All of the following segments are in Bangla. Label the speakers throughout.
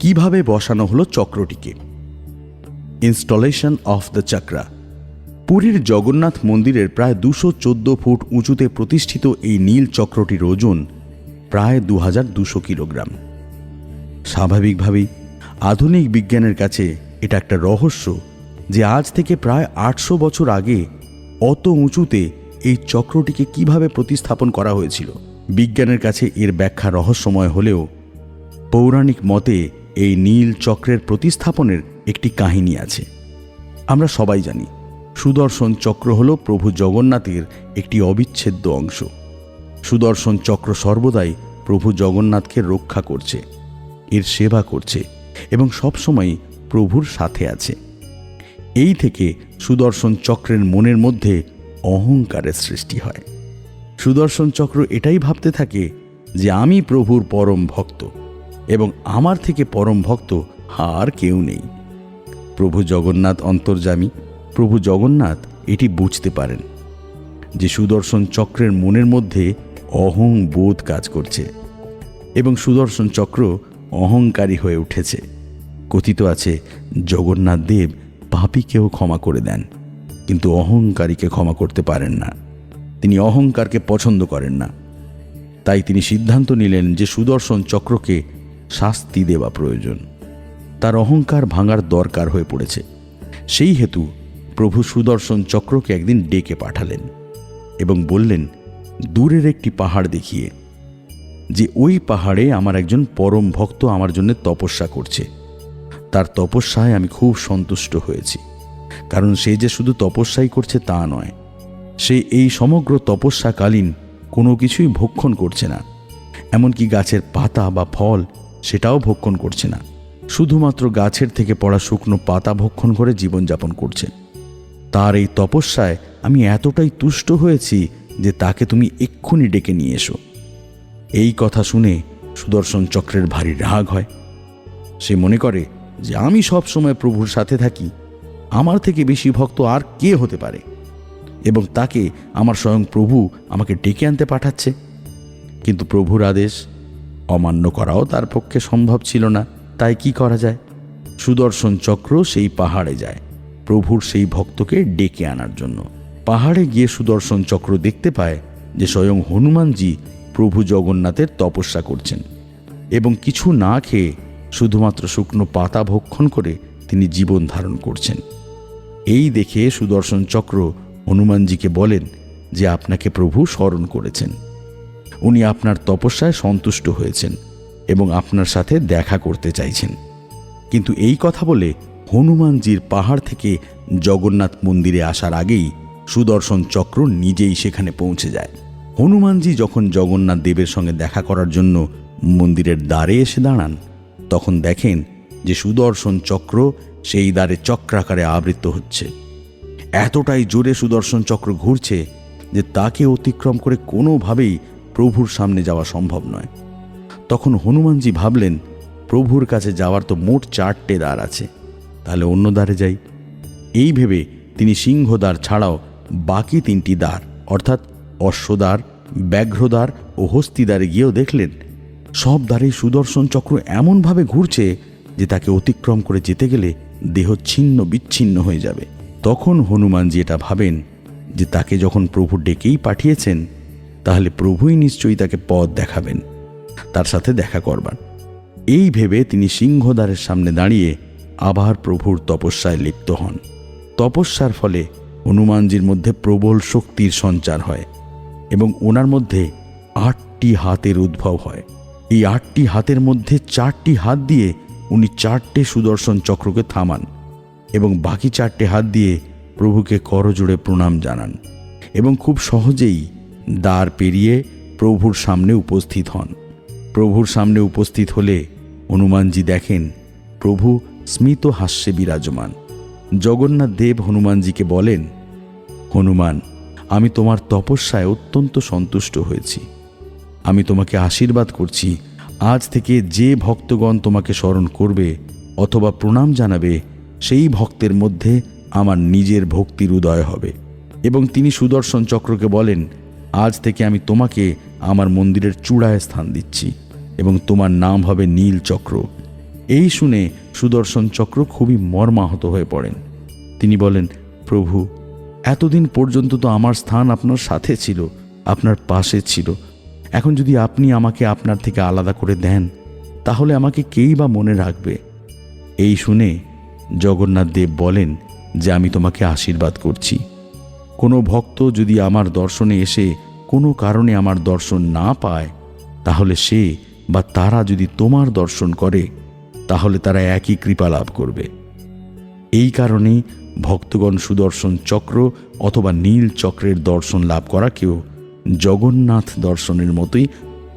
Speaker 1: কীভাবে বসানো হলো চক্রটিকে। ইনস্টলেশন অফ দ্য চক্রা পুরীর জগন্নাথ মন্দিরের প্রায় দুশো চোদ্দ ফুট উঁচুতে প্রতিষ্ঠিত এই নীল চক্রটির ওজন প্রায় দু হাজার দুশো কিলোগ্রাম। স্বাভাবিকভাবেই আধুনিক বিজ্ঞানের কাছে এটা একটা রহস্য যে আজ থেকে প্রায় আটশো বছর আগে অত উঁচুতে এই চক্রটিকে কীভাবে প্রতিস্থাপন করা হয়েছিল। বিজ্ঞানের কাছে এর ব্যাখ্যা রহস্যময় হলেও পৌরাণিক মতে এই নীল চক্রের প্রতিস্থাপনের একটি কাহিনী আছে। আমরা সবাই জানি, সুদর্শন চক্র হল প্রভু জগন্নাথের একটি অবিচ্ছেদ্য অংশ। সুদর্শন চক্র সর্বদাই প্রভু জগন্নাথকে রক্ষা করছে, এর সেবা করছে এবং সবসময় প্রভুর সাথে আছে। এই থেকে সুদর্শন চক্রের মনের মধ্যে অহংকারের সৃষ্টি হয়। সুদর্শন চক্র এটাই ভাবতে থাকে যে আমি প্রভুর পরম ভক্ত। এবং আমার থেকে পরম ভক্ত আর কেউ নেই। প্রভু জগন্নাথ অন্তর্জামী প্রভু জগন্নাথ এটি বুঝতে পারেন যে সুদর্শন চক্রের মনের মধ্যে অহং বোধ কাজ করছে এবং সুদর্শন চক্র অহংকারী হয়ে উঠেছে। কথিত আছে, জগন্নাথ দেব পাপীকেও ক্ষমা করে দেন, কিন্তু অহংকারীকে ক্ষমা করতে পারেন না। তিনি অহংকারকে পছন্দ করেন না। তাই তিনি সিদ্ধান্ত নিলেন যে সুদর্শন চক্রকে শাস্তি দেওয়া প্রয়োজন। তার অহংকার ভাঙার দরকার হয়ে পড়েছে। সেই হেতু প্রভু সুদর্শন চক্রকে একদিন ডেকে পাঠালেন এবং বললেন, দূরের একটি পাহাড় দেখিয়ে, যে ওই পাহাড়ে আমার একজন পরম ভক্ত আমার জন্য তপস্যা করছে। তার তপস্যায় আমি খুব সন্তুষ্ট হয়েছি, কারণ সে যে শুধু তপস্যাই করছে তা নয়, সে এই সমগ্র তপস্যাকালীন কোনো কিছুই ভক্ষণ করছে না। এমনকি গাছের পাতা বা ফল সেটাও ভক্ষণ করছে না। শুধুমাত্র গাছের থেকে পড়া শুকনো পাতা ভক্ষণ করে জীবনযাপন করছে। তার এই তপস্যায় আমি এতটাই তুষ্ট হয়েছি যে তাকে তুমি এক্ষুনি ডেকে নিয়ে এসো। এই কথা শুনে সুদর্শন চক্রের ভারী রাগ হয়। সে মনে করে যে আমি সব সময় প্রভুর সাথে থাকি, আমার থেকে বেশি ভক্ত আর কে হতে পারে? এবং তাকে আমার স্বয়ং প্রভু আমাকে ডেকে আনতে পাঠাচ্ছে। কিন্তু প্রভুর আদেশ অমান্য করাও তার পক্ষে সম্ভব ছিল না। তাই কি করা যায়? সুদর্শন চক্র সেই পাহাড়ে যায়, প্রভুর সেই ভক্তকে ডেকে আনার জন্য। পাহাড়ে গিয়ে সুদর্শন চক্র দেখতে পায় যে স্বয়ং হনুমানজি প্রভু জগন্নাথের তপস্যা করছেন এবং কিছু না খেয়ে শুধুমাত্র শুকনো পাতা ভক্ষণ করে তিনি জীবন ধারণ করছেন। এই দেখে সুদর্শন চক্র হনুমানজিকে বলেন যে, আপনাকে প্রভু স্মরণ করেছেন। উনি আপনার তপস্যায় সন্তুষ্ট হয়েছেন এবং আপনার সাথে দেখা করতে চাইছেন। কিন্তু এই কথা বলে হনুমানজির পাহাড় থেকে জগন্নাথ মন্দিরে আসার আগেই সুদর্শন চক্র নিজেই সেখানে পৌঁছে যায়। হনুমানজি যখন জগন্নাথ দেবের সঙ্গে দেখা করার জন্য মন্দিরের দ্বারে এসে দাঁড়ান, তখন দেখেন যে সুদর্শন চক্র সেই দ্বারে চক্রাকারে আবৃত হচ্ছে। এতটাই জোরে সুদর্শন চক্র ঘুরছে যে তাকে অতিক্রম করে কোনোভাবেই প্রভুর সামনে যাওয়া সম্ভব নয়। তখন হনুমানজি ভাবলেন, প্রভুর কাছে যাওয়ার তো মোট চারটে দ্বার আছে। তাহলে অন্য দ্বারে যাই। এই ভেবে তিনি সিংহদ্বার ছাড়াও বাকি তিনটি দ্বার, অর্থাৎ অশ্বদ্বার, ব্যাঘ্রদ্বার ও হস্তিদ্বারে গিয়েও দেখলেন, সব দ্বারে সুদর্শন চক্র এমনভাবে ঘুরছে যে তাকে অতিক্রম করে যেতে গেলে দেহ ছিন্ন বিচ্ছিন্ন হয়ে যাবে। তখন হনুমানজি এটা ভাবেন যে তাকে যখন প্রভু ডেকেই পাঠিয়েছেন তাহলে প্রভুই নিশ্চয়ই তাকে পথ দেখাবেন, তার সাথে দেখা করবার। এই ভেবে তিনি সিংহদ্বারের সামনে দাঁড়িয়ে আবার প্রভুর তপস্যায় লিপ্ত হন। তপস্যার ফলে হনুমানজির মধ্যে প্রবল শক্তির সঞ্চার হয় এবং ওনার মধ্যে আটটি হাতের উদ্ভব হয়। এই আটটি হাতের মধ্যে চারটি হাত দিয়ে উনি চারটে সুদর্শন চক্রকে থামান এবং বাকি চারটে হাত দিয়ে প্রভুকে করজোড়ে প্রণাম জানান এবং খুব সহজেই দ্বার পেরিয়ে প্রভুর সামনে উপস্থিত হন। প্রভুর সামনে উপস্থিত হলে হনুমানজি দেখেন, প্রভু স্মিত হাস্যে বিরাজমান। জগন্নাথ দেব হনুমানজিকে বলেন, হনুমান, আমি তোমার তপস্যায় অত্যন্ত সন্তুষ্ট হয়েছি। আমি তোমাকে আশীর্বাদ করছি, আজ থেকে যে ভক্তগণ তোমাকে স্মরণ করবে অথবা প্রণাম জানাবে, সেই ভক্তের মধ্যে আমার নিজের ভক্তির উদয় হবে। এবং তিনি সুদর্শন চক্রকে বলেন আজ থেকে আমি তোমাকে আমার মন্দিরের চূড়ায় স্থান দিচ্ছি এবং তোমার নাম হবে নীল চক্র। এই শুনে সুদর্শন চক্র খুবই মর্মাহত হয়ে পড়েন। তিনি বলেন, প্রভু, এতদিন পর্যন্ত তো আমার স্থান আপনার সাথে ছিল, আপনার পাশে ছিল। এখন যদি আপনি আমাকে আপনার থেকে আলাদা করে দেন, তাহলে আমাকে কেই বা মনে রাখবে? এই শুনে জগন্নাথ দেব বলেন যে, আমি তোমাকে আশীর্বাদ করছি। কোনো ভক্ত যদি আমার দর্শনে এসে কোনো কারণে আমার দর্শন না পায়, তাহলে সে বা তারা যদি তোমার দর্শন করে, তাহলে তারা একই কৃপা লাভ করবে। এই কারণে ভক্তগণ সুদর্শন চক্র অথবা নীল চক্রের দর্শন লাভ করাকেও জগন্নাথ দর্শনের মতোই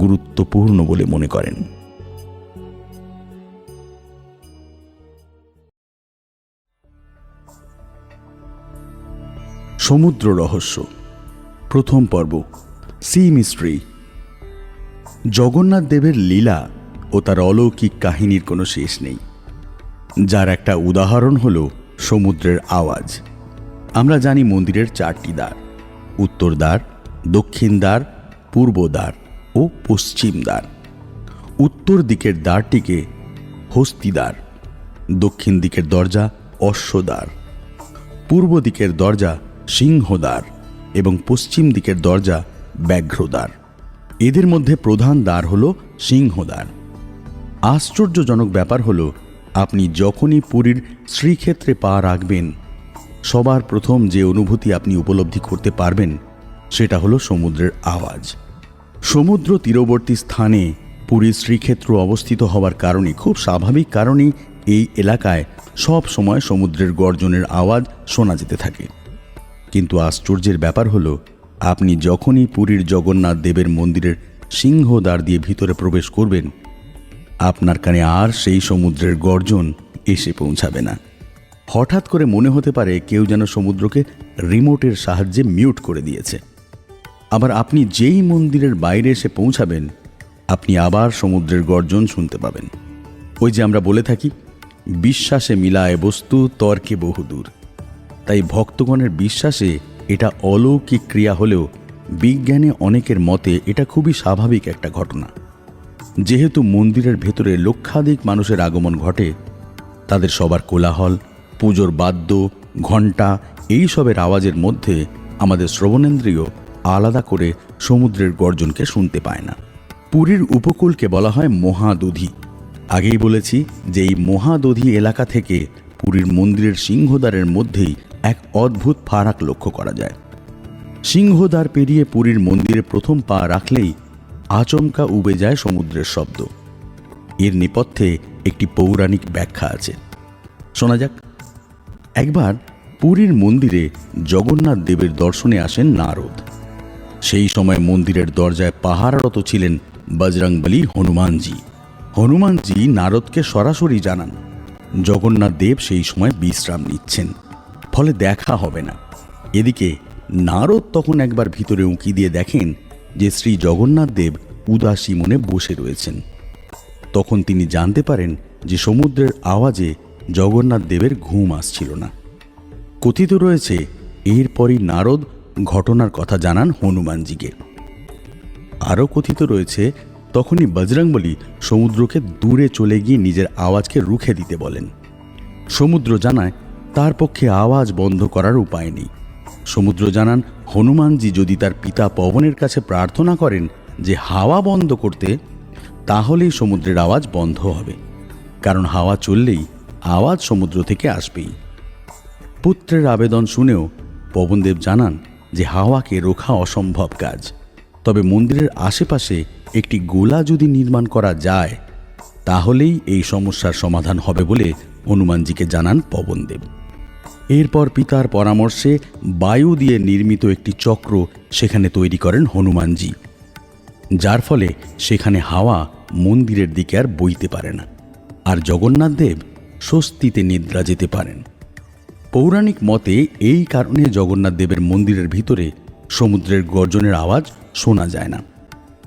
Speaker 1: গুরুত্বপূর্ণ বলে মনে করেন। সমুদ্র রহস্য। প্রথম পর্ব, সি মিস্ট্রি। জগন্নাথ দেবের লীলা ও তার অলৌকিক কাহিনীর কোনো শেষ নেই। যার একটা উদাহরণ হল সমুদ্রের আওয়াজ। আমরা জানি মন্দিরের চারটি দ্বার, উত্তর দ্বার, দক্ষিণ দ্বার, পূর্ব দ্বার ও পশ্চিম দ্বার। উত্তর দিকের দ্বারটিকে হস্তিদ্বার দক্ষিণ দিকের দরজা অশ্বদ্বার, পূর্ব দিকের দরজা সিংহদ্বার এবং পশ্চিম দিকের দরজা ব্যাঘ্রদ্বার। এদের মধ্যে প্রধান দ্বার হল সিংহদ্বার। আশ্চর্যজনক ব্যাপার হল, আপনি যখনই পুরীর শ্রীক্ষেত্রে পা রাখবেন, সবার প্রথম যে অনুভূতি আপনি উপলব্ধি করতে পারবেন, সেটা হলো সমুদ্রের আওয়াজ। সমুদ্র তীরবর্তী স্থানে পুরীর শ্রীক্ষেত্র অবস্থিত হওয়ার কারণে খুব স্বাভাবিক কারণেই এই এলাকায় সব সময় সমুদ্রের গর্জনের আওয়াজ শোনা যেতে থাকে। কিন্তু আশ্চর্যের ব্যাপার হলো, আপনি যখনই পুরীর জগন্নাথ দেবের মন্দিরের সিংহদ্বার দিয়ে ভিতরে প্রবেশ করবেন, আপনার কানে আর সেই সমুদ্রের গর্জন এসে পৌঁছাবে না। হঠাৎ করে মনে হতে পারে কেউ যেন সমুদ্রকে রিমোটের সাহায্যে মিউট করে দিয়েছে। আবার আপনি যেই মন্দিরের বাইরে এসে পৌঁছাবেন, আপনি আবার সমুদ্রের গর্জন শুনতে পাবেন। ওই যে আমরা বলে থাকি, বিশ্বাসে মিলায় বস্তু, তর্কে বহুদূর। তাই ভক্তগণের বিশ্বাসে এটা অলৌকিক ক্রিয়া হলেও বিজ্ঞানে অনেকের মতে এটা খুবই স্বাভাবিক একটা ঘটনা। যেহেতু মন্দিরের ভেতরে লক্ষাধিক মানুষের আগমন ঘটে, তাদের সবার কোলাহল, পুজোর বাদ্য, ঘণ্টা এইসবের আওয়াজের মধ্যে আমাদের শ্রবণেন্দ্রিয় আলাদা করে সমুদ্রের গর্জনকে শুনতে পায় না। পুরীর উপকূলকে বলা হয় মহাদধি। আগেই বলেছি যে এই মহাদধি এলাকা থেকে পুরীর মন্দিরের সিংহদ্বারের মধ্যেই এক অদ্ভুত ফারাক লক্ষ্য করা যায়। সিংহদ্বার পেরিয়ে পুরীর মন্দিরে প্রথম পা রাখলেই আচমকা উবে যায় সমুদ্রের শব্দ। এর নেপথ্যে একটি পৌরাণিক ব্যাখ্যা আছে। শোনা যাক। একবার পুরীর মন্দিরে জগন্নাথ দেবের দর্শনে আসেন নারদ। সেই সময় মন্দিরের দরজায় পাহারারত ছিলেন বজরংবলী হনুমানজি। হনুমানজি নারদকে সরাসরি জানান, জগন্নাথ দেব সেই সময় বিশ্রাম নিচ্ছেন। ফলে দেখা হবে না। এদিকে নারদ তখন একবার ভিতরে উঁকি দিয়ে দেখেন যে শ্রী জগন্নাথ দেব উদাসী মনে বসে রয়েছেন। তখন তিনি জানতে পারেন যে সমুদ্রের আওয়াজে জগন্নাথ দেবের ঘুম আসছিল না। কথিত রয়েছে, এরপরই নারদ ঘটনার কথা জানান হনুমানজিকে। আরও কথিত রয়েছে, তখনই বজরংবলী সমুদ্রকে দূরে চলে গিয়ে নিজের আওয়াজকে রুখে দিতে বলেন। সমুদ্র জানায় তার পক্ষে আওয়াজ বন্ধ করার উপায় নেই। সমুদ্র জানান, হনুমানজি যদি তার পিতা পবনের কাছে প্রার্থনা করেন যে হাওয়া বন্ধ করতে, তাহলেই সমুদ্রের আওয়াজ বন্ধ হবে। কারণ হাওয়া চললেই আওয়াজ সমুদ্র থেকে আসবেই। পুত্রের আবেদন শুনেও পবনদেব জানান যে হাওয়াকে রোখা অসম্ভব কাজ। তবে মন্দিরের আশেপাশে একটি গোলা যদি নির্মাণ করা যায়, তাহলেই এই সমস্যার সমাধান হবে বলে হনুমানজিকে জানান পবনদেব। এরপর পিতার পরামর্শে বায়ু দিয়ে নির্মিত একটি চক্র সেখানে তৈরি করেন হনুমানজি, যার ফলে সেখানে হাওয়া মন্দিরের দিকে আর বইতে পারে না। আর জগন্নাথ দেব স্বস্তিতে নিদ্রা যেতে পারেন। পৌরাণিক মতে এই কারণে জগন্নাথ দেবের মন্দিরের ভিতরে সমুদ্রের গর্জনের আওয়াজ শোনা যায় না।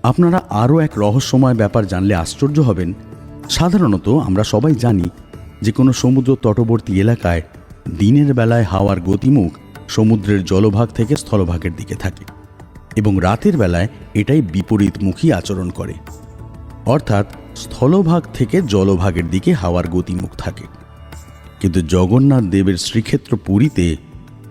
Speaker 1: আপনারা আরও এক রহস্যময় ব্যাপার জানলে আশ্চর্য হবেন। সাধারণত আমরা সবাই জানি যে কোনো সমুদ্র তটবর্তী এলাকায় দিনের বেলায় হাওয়ার গতিমুখ সমুদ্রের জলভাগ থেকে স্থলভাগের দিকে থাকে এবং রাতের বেলায় এটাই বিপরীতমুখী আচরণ করে। অর্থাৎ স্থলভাগ থেকে জলভাগের দিকে হাওয়ার গতিমুখ থাকে। কিন্তু জগন্নাথ দেবের শ্রীক্ষেত্র পুরীতে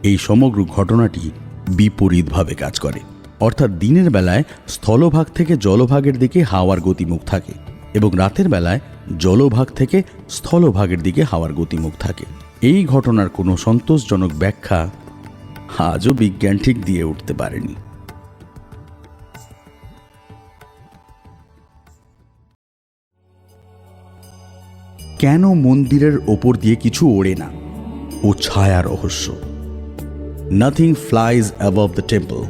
Speaker 1: এই সমগ্র ঘটনাটি বিপরীতভাবে কাজ করে। অর্থাৎ দিনের বেলায় স্থলভাগ থেকে জলভাগের দিকে হাওয়ার গতিমুখ থাকে এবং রাতের বেলায় জলভাগ থেকে স্থলভাগের দিকে হাওয়ার গতিমুখ থাকে। এই ঘটনার কোনো সন্তোষজনক ব্যাখ্যা আজও বিজ্ঞান ঠিক দিয়ে উঠতে পারেনি। কেন মন্দিরের ওপর দিয়ে কিছু ওড়ে না? ও ছায়া রহস্য। Nothing flies above the temple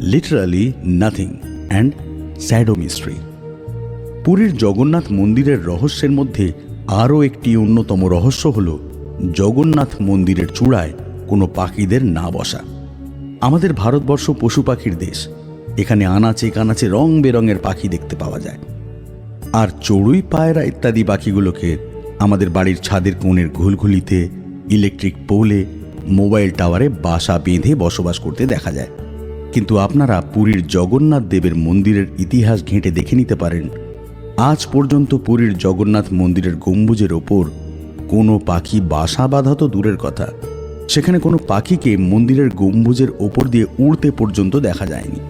Speaker 1: literally nothing and shadow mystery পুরীর জগন্নাথ মন্দিরের রহস্যের মধ্যে আরও একটি অন্যতম রহস্য হল জগন্নাথ মন্দিরের চূড়ায় কোনো পাখিদের না বসা। আমাদের ভারতবর্ষ পশু পাখির দেশ। এখানে আনাচে কানাচে রং বেরঙের পাখি দেখতে পাওয়া যায়। আর চড়ুই, পায়রা ইত্যাদি পাখিগুলোকে আমাদের বাড়ির ছাদের কোণের ঘুলঘুলিতে, ইলেকট্রিক পোলে, মোবাইল টাওয়ারে বাসা বেঁধে বসবাস করতে দেখা যায়। কিন্তু আপনারা পুরীর জগন্নাথ দেবের মন্দিরের ইতিহাস ঘেঁটে দেখে নিতে পারেন। আজ পর্যন্ত পুরীর জগন্নাথ মন্দিরের গম্বুজের ওপর কোনো পাখি বাসা বাঁধা তো দূরের কথা। সেখানে কোনো পাখিকে মন্দিরের গম্বুজের ওপর দিয়ে উড়তে পর্যন্ত দেখা যায়নি।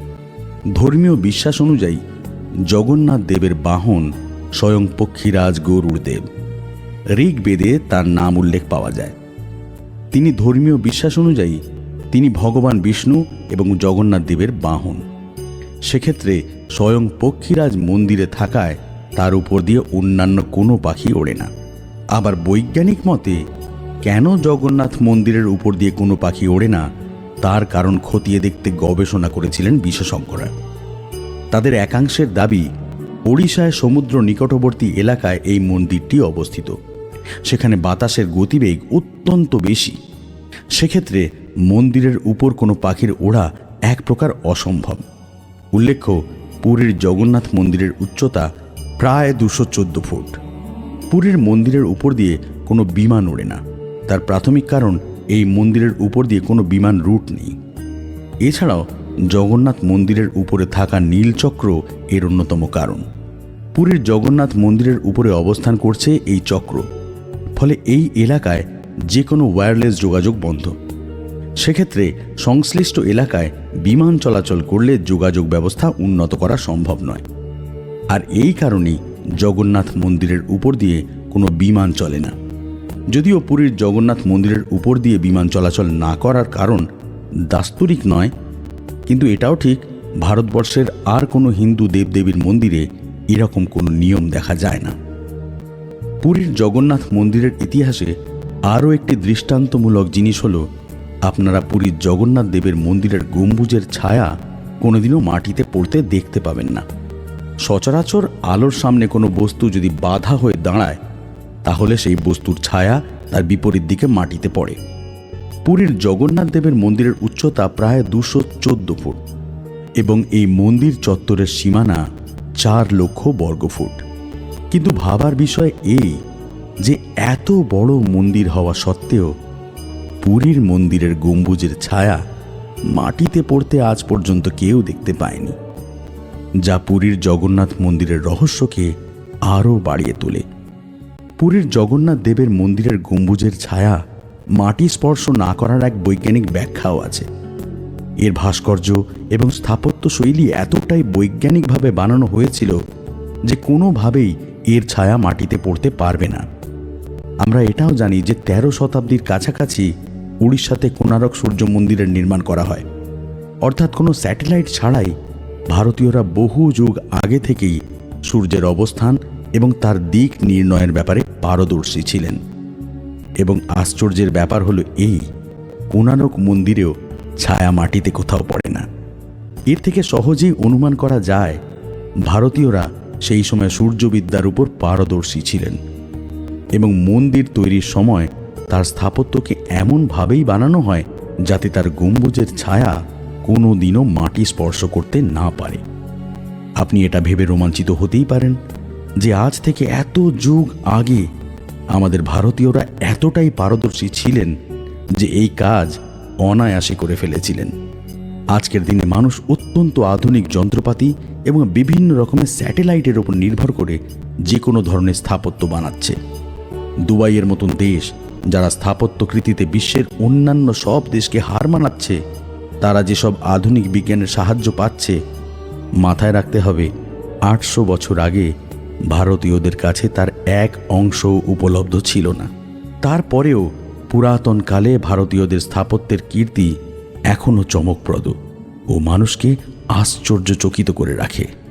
Speaker 1: ধর্মীয় বিশ্বাস অনুযায়ী জগন্নাথ দেবের বাহন স্বয়ং পক্ষীরাজ গরুড় দেব ঋগ্বেদে তার নাম উল্লেখ পাওয়া যায়। তিনি ধর্মীয় বিশ্বাস অনুযায়ী তিনি ভগবান বিষ্ণু এবং জগন্নাথ দেবের বাহন। সেক্ষেত্রে স্বয়ং পক্ষীরাজ মন্দিরে থাকায় তার উপর দিয়ে অন্যান্য কোনো পাখি ওড়ে না। আবার বৈজ্ঞানিক মতে, কেন জগন্নাথ মন্দিরের উপর দিয়ে কোনো পাখি ওড়ে না, তার কারণ খতিয়ে দেখতে গবেষণা করেছিলেন বিশেষজ্ঞরা। তাদের একাংশের দাবি, ওড়িশায় সমুদ্র নিকটবর্তী এলাকায় এই মন্দিরটি অবস্থিত। সেখানে বাতাসের গতিবেগ অত্যন্ত বেশি। সেক্ষেত্রে মন্দিরের উপর কোনো পাখির ওড়া এক প্রকার অসম্ভব। উল্লেখ্য, পুরীর জগন্নাথ মন্দিরের উচ্চতা প্রায় দুশো ফুট। পুরীর মন্দিরের উপর দিয়ে কোনো বিমান ওড়ে না। তার প্রাথমিক কারণ, এই মন্দিরের উপর দিয়ে কোনো বিমান রুট নেই। এছাড়াও, জগন্নাথ মন্দিরের উপরে থাকা নীলচক্র এর অন্যতম কারণ। পুরীর জগন্নাথ মন্দিরের উপরে অবস্থান করছে এই চক্র। ফলে এই এলাকায় যে কোনো ওয়্যারলেস যোগাযোগ বন্ধ। সেক্ষেত্রে সংশ্লিষ্ট এলাকায় বিমান চলাচল করলে যোগাযোগ ব্যবস্থা উন্নত করা সম্ভব নয়। আর এই কারণেই জগন্নাথ মন্দিরের উপর দিয়ে কোনো বিমান চলে না। যদিও পুরীর জগন্নাথ মন্দিরের উপর দিয়ে বিমান চলাচল না করার কারণ দাস্তুরিক নয়, কিন্তু এটাও ঠিক ভারতবর্ষের আর কোনো হিন্দু দেবদেবীর মন্দিরে এরকম কোনো নিয়ম দেখা যায় না। পুরীর জগন্নাথ মন্দিরের ইতিহাসে আরও একটি দৃষ্টান্তমূলক জিনিস হল, আপনারা পুরীর জগন্নাথ দেবের মন্দিরের গম্বুজের ছায়া কোনোদিনও মাটিতে পড়তে দেখতে পাবেন না। সচরাচর আলোর সামনে কোনো বস্তু যদি বাধা হয়ে দাঁড়ায়, তাহলে সেই বস্তুর ছায়া তার বিপরীত দিকে মাটিতে পড়ে। পুরীর জগন্নাথ দেবের মন্দিরের উচ্চতা প্রায় দুশো চোদ্দ ফুট এবং এই মন্দির চত্বরের সীমানা চার লক্ষ বর্গফুট কিন্তু ভাবার বিষয় এই যে এত বড় মন্দির হওয়া সত্ত্বেও পুরীর মন্দিরের গম্বুজের ছায়া মাটিতে পড়তে আজ পর্যন্ত কেউ দেখতে পায়নি। যা পুরীর জগন্নাথ মন্দিরের রহস্যকে আরও বাড়িয়ে তোলে। পুরীর জগন্নাথ দেবের মন্দিরের গম্বুজের ছায়া মাটি স্পর্শ না করার এক বৈজ্ঞানিক ব্যাখ্যাও আছে। এর ভাস্কর্য এবং স্থাপত্য শৈলী এতটাই বৈজ্ঞানিকভাবে বানানো হয়েছিল যে কোনোভাবেই এর ছায়া মাটিতে পড়তে পারবে না। আমরা এটাও জানি যে তেরো শতাব্দীর কাছাকাছি উড়িষ্যাতে কোনারক সূর্য মন্দিরের নির্মাণ করা হয়। অর্থাৎ কোনো স্যাটেলাইট ছাড়াই ভারতীয়রা বহু যুগ আগে থেকেই সূর্যের অবস্থান এবং তার দিক নির্ণয়ের ব্যাপারে পারদর্শী ছিলেন। এবং আশ্চর্যের ব্যাপার হলো এই কোনারক মন্দিরেও ছায়া মাটিতে কোথাও পড়ে না। এর থেকে সহজেই অনুমান করা যায়, ভারতীয়রা সেই সময় সূর্যবিদ্যার উপর পারদর্শী ছিলেন এবং মন্দির তৈরির সময় তার স্থাপত্যকে এমনভাবেই বানানো হয় যাতে তার গম্বুজের ছায়া কোনো দিনও মাটি স্পর্শ করতে না পারে। আপনি এটা ভেবে রোমাঞ্চিত হতেই পারেন যে আজ থেকে এত যুগ আগে আমাদের ভারতীয়রা এতটাই পারদর্শী ছিলেন যে এই কাজ অনায়াসে করে ফেলেছিলেন। আজকের দিনে মানুষ অত্যন্ত আধুনিক যন্ত্রপাতি এবং বিভিন্ন রকমের স্যাটেলাইটের ওপর নির্ভর করে যে কোনো ধরনের স্থাপত্য বানাচ্ছে। দুবাইয়ের মতন দেশ যারা স্থাপত্যকৃতিতে বিশ্বের অন্যান্য সব দেশকে হার মানাচ্ছে তারা যেসব আধুনিক বিজ্ঞানের সাহায্য পাচ্ছে, মাথায় রাখতে হবে আটশো বছর আগে ভারতীয়দের কাছে তার এক অংশ উপলব্ধ ছিল না। তারপরেও পুরাতন কালে ভারতীয়দের স্থাপত্যের কীর্তি এখনও চমকপ্রদ ও মানুষকে আশ্চর্যচকিত করে রাখে।